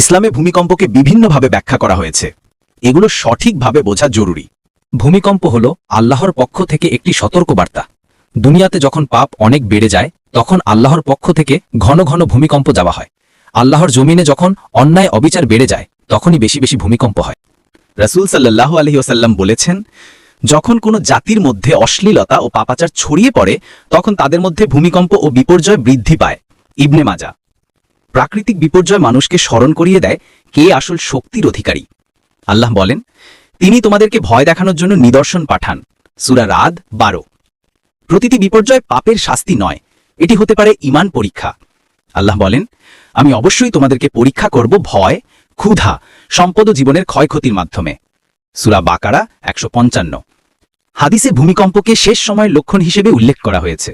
ইসলামে ভূমিকম্পকে বিভিন্নভাবে ব্যাখ্যা করা হয়েছে। এগুলো সঠিকভাবে বোঝা জরুরি। ভূমিকম্প হল আল্লাহর পক্ষ থেকে একটি সতর্কবার্তা। দুনিয়াতে যখন পাপ অনেক বেড়ে যায়, তখন আল্লাহর পক্ষ থেকে ঘন ঘন ভূমিকম্প যাওয়া হয়। আল্লাহর জমিনে যখন অন্যায় অবিচার বেড়ে যায়, তখনই বেশি বেশি ভূমিকম্প হয়। রাসূল সাল্লাল্লাহু আলাইহি ওয়াসাল্লাম বলেছেন, যখন কোনো জাতির মধ্যে অশ্লীলতা ও পাপাচার ছড়িয়ে পড়ে, তখন তাদের মধ্যে ভূমিকম্প ও বিপর্যয় বৃদ্ধি পায়। ইবনে মাজা প্রাকৃতিক বিপর্যয় মানুষকে স্মরণ করিয়ে দেয় কে আসল শক্তির অধিকারী। আল্লাহ বলেন, তিনি তোমাদেরকে ভয় দেখানোর জন্য নিদর্শন পাঠান। সূরা রাদ বারো। প্রতিটি বিপর্যয় পাপের শাস্তি নয়, এটি হতে পারে ইমান পরীক্ষা। আল্লাহ বলেন, আমি অবশ্যই তোমাদেরকে পরীক্ষা করব ভয়, ক্ষুধা, সম্পদ জীবনের ক্ষয়ক্ষতির মাধ্যমে। সুরা বাকারা একশো পঞ্চান্ন। হাদিসে ভূমিকম্পকে শেষ সময়ের লক্ষণ হিসেবে উল্লেখ করা হয়েছে।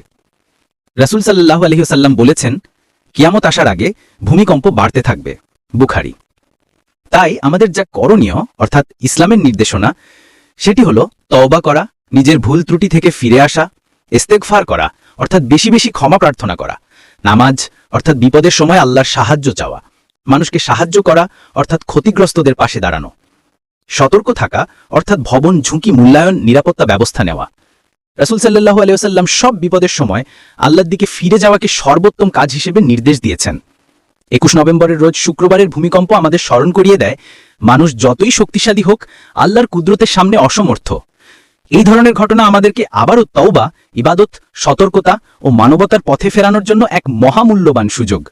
রাসুল সাল্লাহ আলহিহাল্লাম বলেছেন কিয়ামত আসার আগে ভূমিকম্প বাড়তে থাকবে, বুখারি। তাই আমাদের যা করণীয়, অর্থাৎ ইসলামের নির্দেশনা, সেটি হল তওবা করা, নিজের ভুল ত্রুটি থেকে ফিরে আসা, ইস্তেগফার করা, অর্থাৎ বেশি বেশি ক্ষমা প্রার্থনা করা, নামাজ, অর্থাৎ বিপদের সময় আল্লাহর সাহায্য চাওয়া, মানুষকে সাহায্য করা, অর্থাৎ ক্ষতিগ্রস্তদের পাশে দাঁড়ানো। সতর্ক থাকা, অর্থাৎ ভবন ঝুঁকি মূল্যায়ন, নিরাপত্তা ব্যবস্থা নেওয়া রাসুল সাল্লাহু আলিয়াল্লাম সব বিপদের সময় আল্লাহর দিকে ফিরে যাওয়াকে সর্বোত্তম কাজ হিসেবে নির্দেশ দিয়েছেন। একুশ নভেম্বরের রোজ শুক্রবারের ভূমিকম্প আমাদের স্মরণ করিয়ে দেয়, মানুষ যতই শক্তিশালী হোক, আল্লাহর কুদরতের সামনে অসমর্থ। এই ধরনের ঘটনা আমাদেরকে আবারও তওবা, ইবাদত, সতর্কতা ও মানবতার পথে ফেরানোর জন্য এক মহামূল্যবান সুযোগ।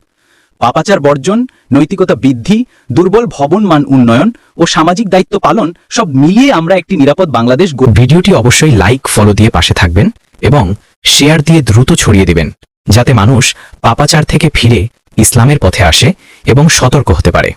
পাপাচার বর্জন, নৈতিকতা বৃদ্ধি, দুর্বল ভবন মান উন্নয়ন ও সামাজিক দায়িত্ব পালন সব মিলিয়ে আমরা একটি নিরাপদ বাংলাদেশ ভিডিওটি অবশ্যই লাইক ফলো দিয়ে পাশে থাকবেন এবং শেয়ার দিয়ে দ্রুত ছড়িয়ে দেবেন, যাতে মানুষ পাপাচার থেকে ফিরে ইসলামের পথে আসে এবং সতর্ক হতে পারে।